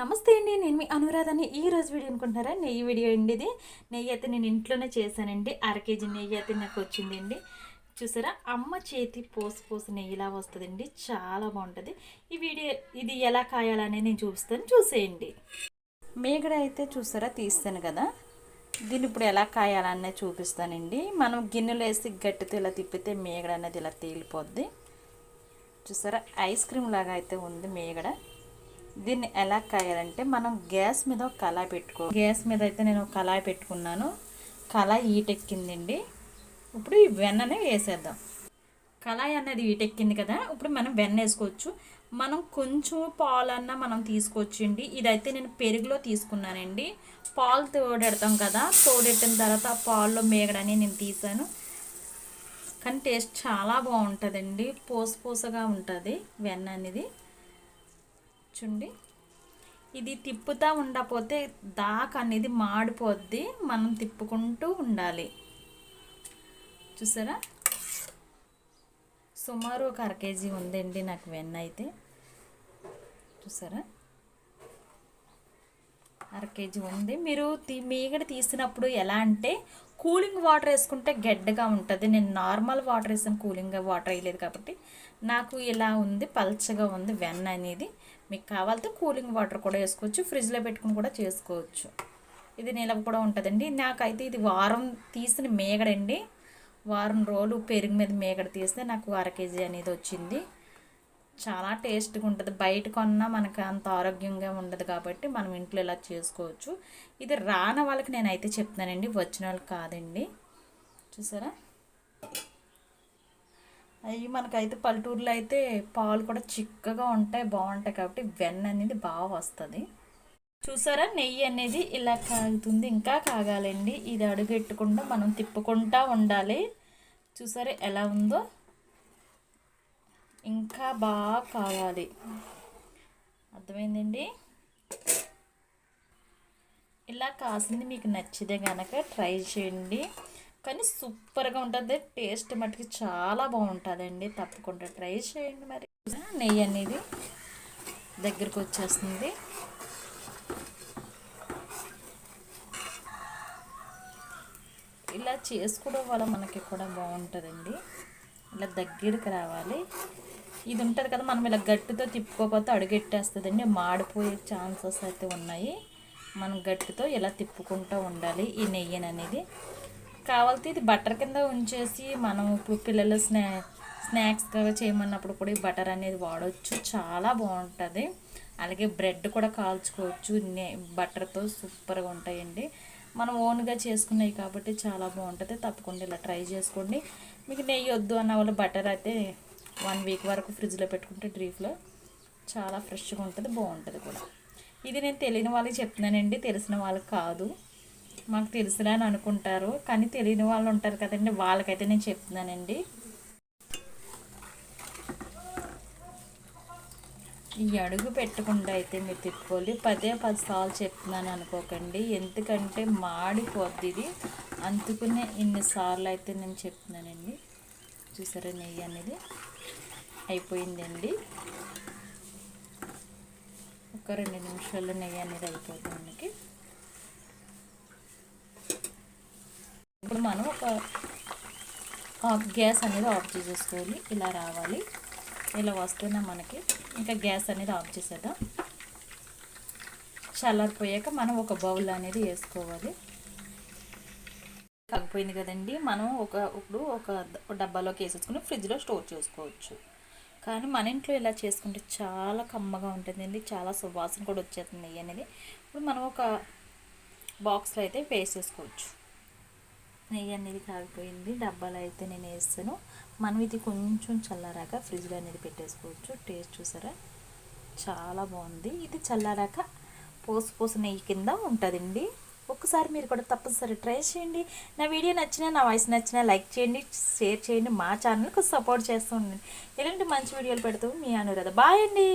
నమస్తే అండి నేను మీ అనురాధని. ఈ రోజు వీడియో అనుకుంటున్నారా? నెయ్యి వీడియో అండి ఇది. నెయ్యి అయితే నేను ఇంట్లోనే చేశానండి. అర కేజీ నెయ్యి అయితే నాకు వచ్చిందండి చూసారా? అమ్మ చేతి పోసి పోసి నెయ్యిలా వస్తుందండి. చాలా బాగుంటుంది. ఈ వీడియో ఇది ఎలా కాయాలనే నేను చూపిస్తాను. చూసేయండి. మేగడ అయితే చూసారా? తీస్తాను కదా. దీన్ని ఇప్పుడు ఎలా కాయాలనే చూపిస్తానండి. మనం గిన్నెలో వేసి గట్టితో ఇలా తిప్పితే మేగడ అనేది ఇలా తేలిపోద్ది. చూసారా? ఐస్ క్రీమ్ లాగా అయితే ఉంది మేగడ. దీన్ని ఎలా కాయాలంటే మనం గ్యాస్ మీద ఒక కళాయి పెట్టుకో గ్యాస్ మీద అయితే నేను ఒక కళాయి పెట్టుకున్నాను. కళాయి ఈటెక్కిందండి ఇప్పుడు ఈ వెన్ననే వేసేద్దాం. కళాయి అనేది ఈటెక్కింది కదా ఇప్పుడు మనం వెన్న వేసుకోవచ్చు. మనం కొంచెం పాలన్నా మనం తీసుకోవచ్చండి. ఇదైతే నేను పెరుగులో తీసుకున్నానండి. పాలు తోడెడతాం కదా తోడెట్టిన తర్వాత ఆ పాల్లో మేగడని నేను తీసాను. కానీ టేస్ట్ చాలా బాగుంటుందండి. పూస పూసగా ఉంటుంది వెన్న అనేది. చూడండి ఇది తిప్పుతా ఉండకపోతే దాక్ అనేది మాడిపోద్ది. మనం తిప్పుకుంటూ ఉండాలి. చూసారా? సుమారు ఒక అర కేజీ ఉందండి నాకు వెన్న అయితే. చూసారా? అర కేజీ ఉంది. మీరు తీ మీగడ తీసినప్పుడు ఎలా అంటే కూలింగ్ వాటర్ వేసుకుంటే గడ్డగా ఉంటుంది. నేను నార్మల్ వాటర్ వేసాను కూలింగ్ వాటర్ వేయలేదు కాబట్టి. నాకు ఇలా ఉంది పల్చగా ఉంది వెన్న అనేది. మీకు కావాలంటే కూలింగ్ వాటర్ కూడా వేసుకోవచ్చు ఫ్రిడ్జ్లో పెట్టుకుని కూడా చేసుకోవచ్చు. ఇది నిలవ కూడా ఉంటుందండి. నాకైతే ఇది వారం తీసిన మేగడండి. వారం రోజులు పెరుగు మీద మేగడ తీస్తే నాకు అర కేజీ అనేది వచ్చింది. చాలా టేస్ట్గా ఉంటుంది. బయట కొన్నా మనకు అంత ఆరోగ్యంగా ఉండదు కాబట్టి మనం ఇంట్లో ఇలా చేసుకోవచ్చు. ఇది రాని వాళ్ళకి నేనైతే చెప్తున్నానండి. వచ్చిన వాళ్ళకి కాదండి. చూసారా? అవి మనకైతే పల్లెటూరులో అయితే పాలు కూడా చిక్కగా ఉంటాయి బాగుంటాయి కాబట్టి వెన్న అనేది బాగా వస్తుంది. చూసారా? నెయ్యి అనేది ఇలా కాగుతుంది. ఇంకా కాగాలండి. ఇది అడుగెట్టకుండా మనం తిప్పుకుంటా ఉండాలి. చూసారా? ఎలా ఉందో? ఇంకా బాగా కావాలి. అర్థమైందండి? ఇలా కాసింది మీకు నచ్చితే కనుక ట్రై చేయండి. కానీ సూపర్గా ఉంటుంది. టేస్ట్ మటుకు చాలా బాగుంటుందండి. తప్పకుండా ట్రై చేయండి మరి. నెయ్యి అనేది దగ్గరకు వచ్చేస్తుంది. ఇలా చేసుకోవడం వల్ల మనకి కూడా బాగుంటుందండి. ఇలా దగ్గరికి రావాలి. ఇది ఉంటుంది కదా మనం ఇలా గట్టితో తిప్పుకోకపోతే అడుగెట్టేస్తుందండి. మాడిపోయే ఛాన్సెస్ అయితే ఉన్నాయి. మనం గట్టితో ఇలా తిప్పుకుంటూ ఉండాలి ఈ నెయ్యిని అనేది. కావాలితే ఇది బటర్ కింద ఉంచేసి మనం ఇప్పుడు పిల్లలు స్నా స్నాక్స్గా చేయమన్నప్పుడు కూడా ఈ బటర్ అనేది వాడవచ్చు చాలా బాగుంటుంది. అలాగే బ్రెడ్ కూడా కాల్చుకోవచ్చు. నే బటర్తో సూపర్గా ఉంటాయండి. మనం ఓన్గా చేసుకున్నాయి కాబట్టి చాలా బాగుంటుంది. తప్పకుండా ఇలా ట్రై చేసుకోండి. మీకు నెయ్యి వద్దు అన్న వాళ్ళు బటర్ అయితే వన్ వీక్ వరకు ఫ్రిడ్జ్లో పెట్టుకుంటే డ్రీఫ్లో చాలా ఫ్రెష్గా ఉంటుంది బాగుంటుంది కూడా. ఇది నేను తెలియని వాళ్ళకి చెప్తున్నానండి తెలిసిన వాళ్ళకి కాదు. మాకు తెలుసులే అని అనుకుంటారు కానీ తెలియని వాళ్ళు ఉంటారు కదండి వాళ్ళకైతే నేను చెప్తున్నానండి. ఈ అడుగు పెట్టకుండా అయితే మీరు తిప్పుకోవాలి పదే పది సార్లు చెప్తున్నాను అనుకోకండి. ఎందుకంటే మాడిపోద్ది ఇది. అందుకునే ఇన్నిసార్లు అయితే నేను చెప్తున్నానండి. చూసారా నెయ్యి అనేది? అయిపోయిందండి. ఒక రెండు నిమిషాల్లో నెయ్యి అనేది అయిపోతుంది మనకి. ఇప్పుడు మనం ఒక ఆఫ్ గ్యాస్ అనేది ఆఫ్ చేసేసుకోవాలి ఇలా రావాలి. ఇలా వస్తున్నా మనకి ఇంకా గ్యాస్ అనేది ఆఫ్ చేసేద్దాం. చల్లారిపోయాక మనం ఒక బౌల్ అనేది వేసుకోవాలి. కాకపోయింది కదండి. మనం ఒక ఇప్పుడు ఒక డబ్బాలోకి వేసేసుకుని ఫ్రిడ్జ్లో స్టోర్ చేసుకోవచ్చు. కానీ మన ఇంట్లో ఇలా చేసుకుంటే చాలా కమ్మగా ఉంటుందండి. చాలా సువాసన కూడా వచ్చేస్తుంది నెయ్యి అనేది. ఇప్పుడు మనం ఒక బాక్స్లో అయితే వేసేసుకోవచ్చు నెయ్యి అనేది కాగిపోయింది. డబ్బాలో అయితే నేను వేస్తాను. మనం ఇది కొంచెం చల్లారాక ఫ్రిడ్జ్లో అనేది పెట్టేసుకోవచ్చు. టేస్ట్ చూసారా? చాలా బాగుంది. ఇది చల్లారాక పోసు పోసు నెయ్యి కింద ఉంటుందండి. ఒక్కసారి మీరు కూడా తప్పనిసరి ట్రై చేయండి. నా వీడియో నచ్చినా నా వాయిస్ నచ్చినా లైక్ చేయండి షేర్ చేయండి మా ఛానల్కి సపోర్ట్ చేస్తూ ఉండండి. ఇలాంటి మంచి వీడియోలు పెడుతూ మీ అనురాధ. బాయ్ అండి.